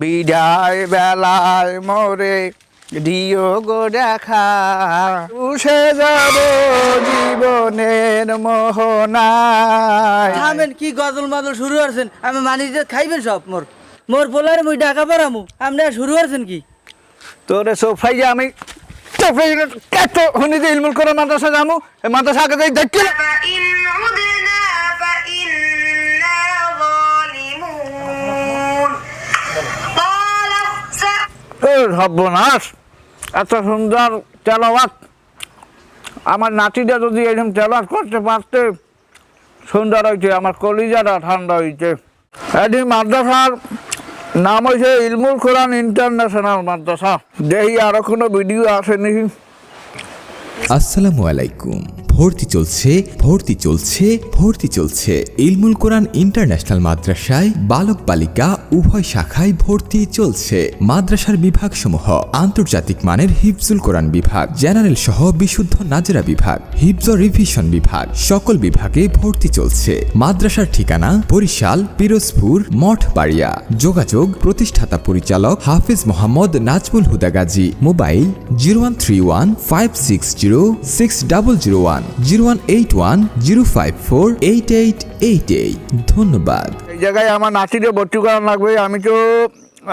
বিদায় বেলায় মোরে দিও গো দেখা। উসে যাব জীবনের মোহনায়। থামেন কি গজল মাজল শুরু করছেন? আমি মানি যে খাইবেন সব মোর। মোর পোলারে মুই ডাকা পারামু। আপনি আর শুরু করছেন কি? তোরে সোফাই যে আমি সোফাই কত হুনি যে ইলমুল করে মাদ্রাসা যামু মাদ্রাসা আগে যাই দেখি সর্বনাশ, এত সুন্দর তেলাওয়াত। আমার নাতিটা যদি এরকম তেলাওয়াত করতে পারতে, সুন্দর হয়েছে আমার কলিজাটা ঠান্ডা হয়েছে এটি মাদ্রাসার নাম হয়েছে ইলমুল কোরআন ইন্টারন্যাশনাল মাদ্রাসা। দেখি আরও কোনো ভিডিও আসেনি। আসসালামু আলাইকুম। ভর্তি চলছে ভর্তি চলছে ভর্তি চলছে ইলমুল কোরআন ইন্টারন্যাশনাল মাদ্রাসায় বালক বালিকা উভয় শাখায় ভর্তি চলছে। মাদ্রাসার বিভাগসমূহ, আন্তর্জাতিক মানের হিফজুল কোরআন বিভাগ, জেনারেল সহ বিশুদ্ধ নাজরা বিভাগ, হিফজ রিভিশন বিভাগ, সকল বিভাগে ভর্তি চলছে। মাদ্রাসার ঠিকানা বরিশাল, পিরোজপুর, মঠবাড়িয়া। যোগাযোগ প্রতিষ্ঠাতা পরিচালক Hafiz Mohammad Nazmul Huda Gazi. Mobile zero one three one five six zero six double zero one zero one eight one, zero five four eight eight eight eight. ধন্যবাদ। জায়গায় আমার নাতিকে ভর্তি করা লাগবে। আমি তো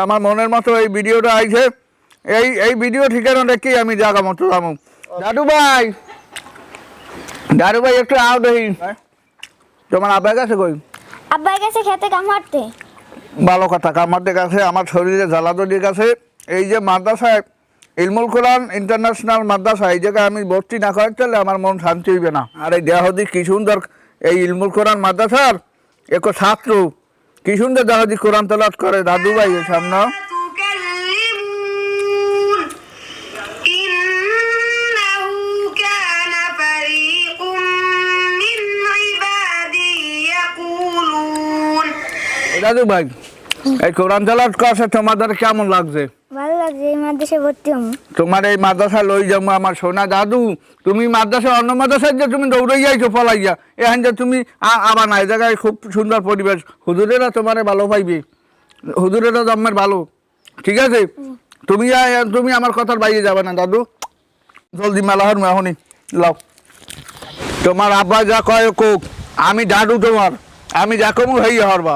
আমার মনের মতো এই ভিডিওটা আইছে। এই এই ভিডিও ঠিকানা দেখি আমি জায়গা মতো যাব দাদু ভাই! দাদু ভাই একটু আও দেখি। তোমার আব্বার কাছে কই? আব্বার কাছে খেতে কামারতে ভালো কথা আমাদের কাছে আমার শরীরে জ্বালাদলির কাছে এই যে মাদ্রাসায় ইলমুল কোরআন ইন্টারন্যাশনাল মাদ্রাসা এই জায়গায় আমি ভর্তি না করার চলে আমার মন শান্তি হইবে না। আর এই দেহদি কি সুন্দর এই ইলমুল কোরআন মাদ্রাসার এক ছাত্র কি সুন্দর দাদি কোরআন তলাট করে দাদু ভাই সামনে। দাদু ভাই এই কোরআন তলাট করা তোমাদের কেমন লাগছে? এই তোমার এই মাদ্রাসা লই যাব আমার সোনা দাদু। তুমি মাদ্রাসা, অন্য মাদ্রাসায় যে তুমি দৌড়ে যাইছো পলাইয়া। এখান যে তুমি আবার না, এই জায়গায় খুব সুন্দর পরিবেশ। হুজুরেরা তোমারে ভালো পাইবে। হুজুরেরা জন্মের ভালো। ঠিক আছে? তুমি তুমি আমার কথার বাইরে যাবে না, দাদু। জলদি মেলাহর মেহনি লাও। তোমার আব্বা যা কয় কোক, আমি দাদু তোমার। আমি যা কমু হই হরবা।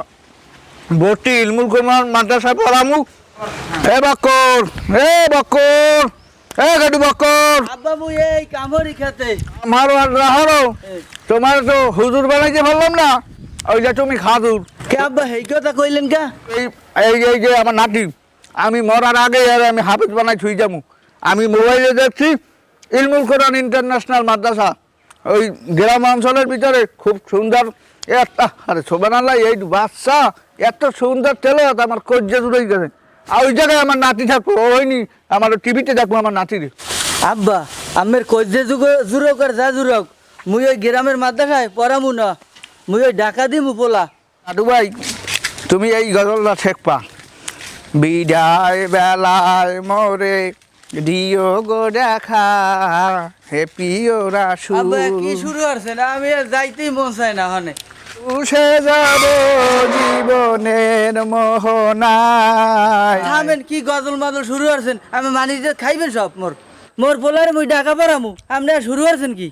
ভর্তি ইলমুল কুমার মাদ্রাসায় পড়ামু। এ বক্কর এ বক্কর এ গাডু আব্বা এই কামড়ি খেতে। আমার রাহারো তোমার তো হুজুর বানাইতে পারলাম না ওই যে তুমি খাদুর কে আব্বা এই কথা কইলেন কা? এই এই যে- আমার নাতি আমি মরার আগে আর আমি হাফিজ বানাই ছুঁই যাব আমি মোবাইলে দেখছি ইলমুল কোরআন ইন্টারন্যাশনাল মাদ্রাসা। ওই গ্রাম অঞ্চলের ভিতরে খুব সুন্দর আরে শোভন আল্লাহ এই বাচ্চা এত সুন্দর তেলে আমার কজ্জা জুড়ে গেছে আর ওই জায়গায় আমার নাতি থাকব ও হয়নি আমার টিভিতে দেখব আমার নাতির। আব্বা আমের কজ্জে যুগ জুরক আর যা জুরক মুই ওই গ্রামের মাদ্রাসায় পড়ামু না। মুই ওই ডাকা দিমু পোলা। দাদু ভাই তুমি এই গজলটা ঠেকপা। বিদায় বেলায় মোরে দিও গো দেখা হে পিও রাসু আব্বা কি শুরু করছেন আমি আর যাইতেই মন চাই না হনে উসে যাব জীবনের মোহনায়। থামেন কি গজল মাজল শুরু করছেন? আমি মানি যে খাইবেন সব মোর। মোর পোলারে মুই ডাকা পারামু। আপনি শুরু করছেন কি?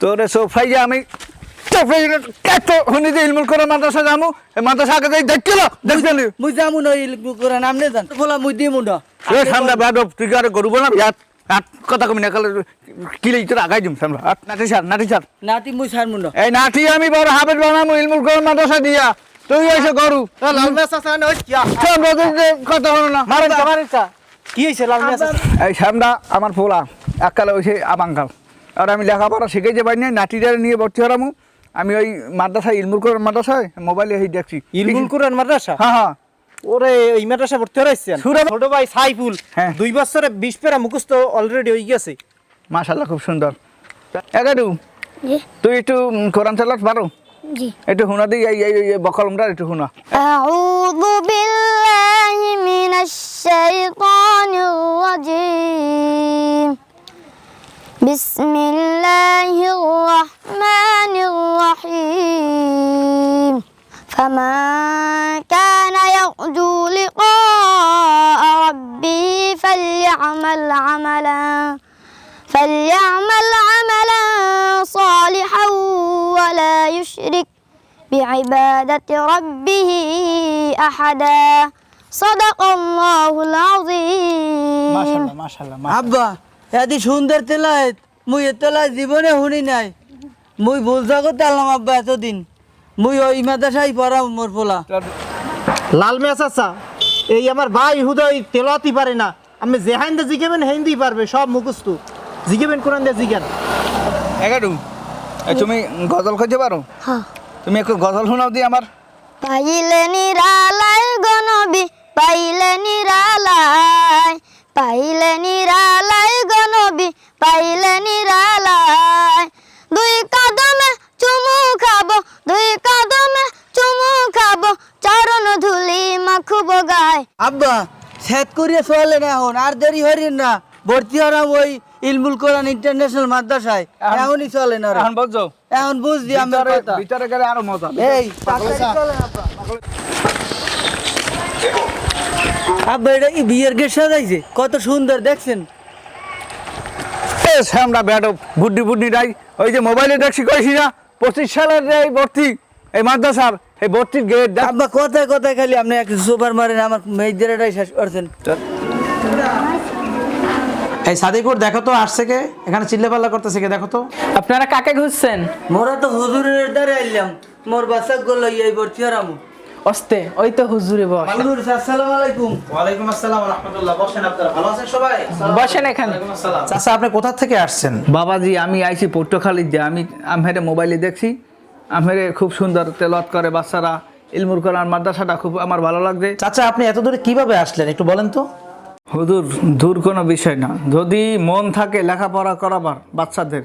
তোরে সোফাই যে আমি সোফাই কত হুনি যে ইলমুল করে মাদ্রাসা যামু এই মাদ্রাসা আগে যাই দেখিল দেখছেন মুই যামু না ইল করেন আপনি যান। পোলা মুই দিমু না। এ সামনে বেদব তুই কি আরে গরু না ইয়াত আট কথা কমি না কালে কি লই তোর আগাই দিম সামনে আট নাটি স্যার নাটি স্যার নাতি মুই ছাড়মু না এই নাটি আমি বড় হাফেজ বানামু ইলমুল করে মাদ্রাসা দিয়া। তুই এসে গরু সামনে তুই যে কথা হলো না। মারেন মারেন কি হইছে লাল মিয়া এই সামনা আমার পোলা এককালে হয়েছে আবাঙ্কাল আর আমি লেখাপড়া শিখেছে পাই না নাটিটা নিয়ে ভর্তি হলামু আমি ওই মাদ্রাসায় ইলমুল করে মাদ্রাসায় মোবাইলে এই দেখছি। ইলমুল কোরআন মাদ্রাসা হ্যাঁ হ্যাঁ ওরে এই মাদ্রাসা ভর্তি হয়েছেন সুরা- ছোট ভাই সাইফুল হ্যাঁ। দুই বছরে বিশ পেরা মুখস্থ অলরেডি হয়ে গেছে মাশাল্লাহ খুব সুন্দর এগাডু জি তুই একটু উম, কোরআন চালাত পারো জি একটু হুনা দিই এই এই এই বকলমটা একটু হুনা أعوذ بالله من الشيطان الرجيم بسم الله الرحمن الرحيم فمن كان يرجو لقاء فليعمل عملا فليعمل عملا صالحا ولا يشرك بعبادة ربه أحدا صدق الله العظيم মাশাআল্লাহ মাশাআল্লাহ মাশাআল্লাহ। আব্বা এদি সুন্দর তেলায় মুই এ তেলায় জীবনে শুনি নাই মুই ভুল জগতে আনলাম আব্বা এতদিন মুই ওই মাদ্রাসায় পড়াম মোর পোলা লাল মেয়া চাচা এই আমার ভাই হুদয় তেলাতি পারে না। আমি যেহাইন দা জিগেবেন হেন্দি পারবে সব মুখস্থ। জিগেবেন কোরআন দিয়ে জিগান। এগারু তুমি গজল খাইতে পারো? হ্যাঁ। তুমি একটু গজল শোনাও দি আমার। পাইলে নিরালায় গনবি পাইলে নিরালায় পাইলে নিরালায় গনবি পাইলে নিরালায় দুই কদমে চুমু খাব দুই কদমে চুমু খাব চরণ ধুলি মাখুব গায় আব্বা সেট করিয়া চলে না এখন আর দেরি হরিন না। ভর্তি হলাম ওই ইলমুল কোরআন ইন্টারন্যাশনাল মাদ্রাসায়। এখনই চলে না। এখন বুঝছ? এখন বুঝছি আমার ভিতরে কথা। ভিতরে গেলে আরও মজা এই তাড়াতাড়ি চলেন আব্বা এটা কি বিয়ের গেট সাজাইছে? কত সুন্দর দেখছেন? আমরা ব্যাট বুড্ডি বুড্ডি রাই ওই যে মোবাইলে দেখছি কইছি না পঁচিশ সালের এই ভর্তি এই মাদ্রাসার এই ভর্তির গেট আব্বা কথায় কথায় খালি আপনি একটা সুপার মারেন আমার মেয়েদের এটাই শেষ করছেন। এই সাদিকুর দেখো তো আসছে কে? এখানে চিল্লাপাল্লা করতেছে কে দেখো তো। আপনারা কাকে খুঁজছেন? মোরা তো হুজুরের দ্বারে আইলাম। মোর বাচ্চা গুলো এই ভর্তি হরামু। অস্তে ওই তো হুজুরে বস। হুজুর আসসালামু আলাইকুম। ওয়ালাইকুম আসসালাম রহমতুল্লাহ। বসেন আপনারা ভালো আছেন সবাই? বসেন এখানে। চাচা আপনি কোথা থেকে আসছেন? বাবাজি আমি আইছি পট্টখালির যে আমি আমেরে মোবাইলে দেখছি। আমেরে খুব সুন্দর তেলত করে বাচ্চারা। ইলমুর কোরআন মাদ্রাসাটা খুব আমার ভালো লাগছে। চাচা আপনি এত দূরে কীভাবে আসলেন? একটু বলেন তো। হুদুর দূর কোনো বিষয় না। যদি মন থাকে লেখাপড়া করাবার বাচ্চাদের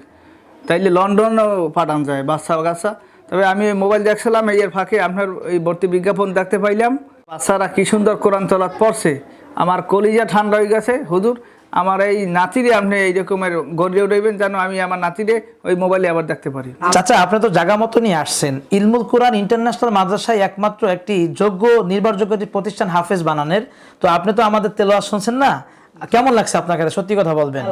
তাইলে লন্ডনও পাঠান যায় বাচ্চা কাচ্চা। তবে আমি মোবাইল দেখছিলাম এই এর ফাঁকে আপনার এই ভর্তি বিজ্ঞাপন দেখতে পাইলাম। বাচ্চারা কি সুন্দর কোরআন তলাত পড়ছে। আমার কলিজা ঠান্ডা হয়ে গেছে হুদুর আমার এই নাতিরে আপনি এই রকমের গড়িয়ে উঠবেন যেন আমি আমার নাতিরে ওই মোবাইলে আবার দেখতে পারি। চাচা আপনি তো জায়গা মতনই আসছেন। ইলমুল কোরআন ইন্টারন্যাশনাল মাদ্রাসায় একমাত্র একটি যোগ্য নির্ভরযোগ্য একটি প্রতিষ্ঠান হাফেজ বানানের। তো আপনি তো আমাদের তেলোয়ার শুনছেন না? কেমন লাগছে আপনার কাছে? সত্যি কথা বলবেন।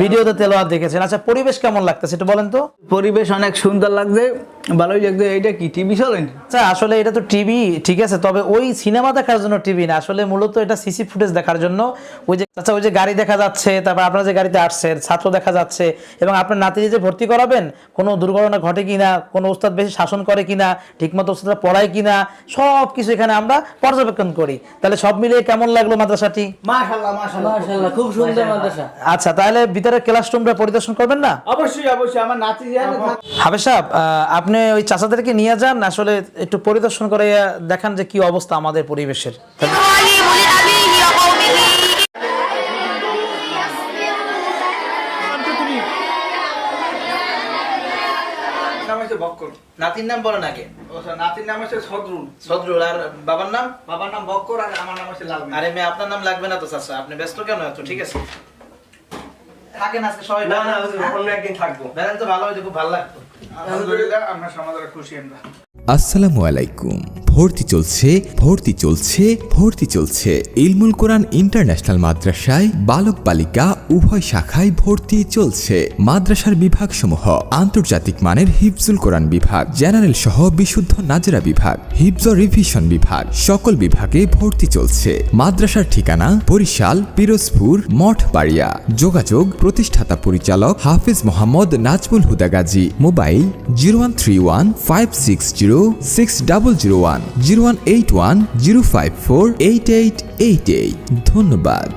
ভিডিওতে তেলোয়ার দেখেছেন। আচ্ছা পরিবেশ কেমন লাগতেছে একটু বলেন তো। পরিবেশ অনেক সুন্দর লাগছে। ভালোই লাগছে এইটা কি টিভি চলেন আচ্ছা আসলে এটা তো টিভি ঠিক আছে তবে ওই সিনেমা দেখার জন্য টিভি না আসলে মূলত এটা সিসি ফুটেজ দেখার জন্য। ওই যে আচ্ছা ওই যে গাড়ি দেখা যাচ্ছে তারপর আপনারা যে গাড়িতে আসছেন ছাত্র দেখা যাচ্ছে এবং আপনার নাতিকে যে ভর্তি করাবেন কোনো দুর্ঘটনা ঘটে কিনা কোনো ওস্তাদ বেশি শাসন করে কিনা ঠিকমতো ওস্তাদরা পড়ায় কিনা সব কিছু এখানে আমরা পর্যবেক্ষণ করি। তাহলে সব মিলিয়ে কেমন লাগল মাদ্রাসাটি? মাশাআল্লাহ খুব সুন্দর মাদ্রাসা। আচ্ছা তাহলে ভিতরে ক্লাসরুমটা পরিদর্শন করবেন না? অবশ্যই অবশ্যই আমার নাতি হাবে সাহেব আহ, আপনি ওই চাচাদেরকে নিয়ে যান আসলে একটু পরিদর্শন করে দেখান যে কি অবস্থা আমাদের পরিবেশের। নাম হচ্ছে আর বাবার নাম? বাবার নাম আর আমার নাম হচ্ছে আরে মেয়ে আপনার নাম লাগবে না তো চাচা। আপনি ব্যস্ত কেন এত? ঠিক আছে। আজকে থাকব। ভালো হয়েছে খুব ভালো লাগতো। আলহামদুলিল্লাহ আমরা সমাজের খুশি আমরা। আসসালামু আলাইকুম। ভর্তি চলছে ভর্তি চলছে ভর্তি চলছে। ইলমুল কোরআন ইন্টারন্যাশনাল মাদ্রাসায় বালক বালিকা উভয় শাখায় ভর্তি চলছে। মাদ্রাসার বিভাগসমূহ আন্তর্জাতিক মানের হিফজুল কোরআন বিভাগ, জেনারেল সহ বিশুদ্ধ নাজরা বিভাগ, হিফজ রিভিশন বিভাগ, সকল বিভাগে ভর্তি চলছে। মাদ্রাসার ঠিকানা বরিশাল, পিরোজপুর, মঠবাড়িয়া। যোগাযোগ প্রতিষ্ঠাতা পরিচালক Hafiz Mohammad Nazmul Huda Gazi. Mobile zero one three one five six zero six double zero one zero one eight one zero five four eight eight eight eight ধন্যবাদ।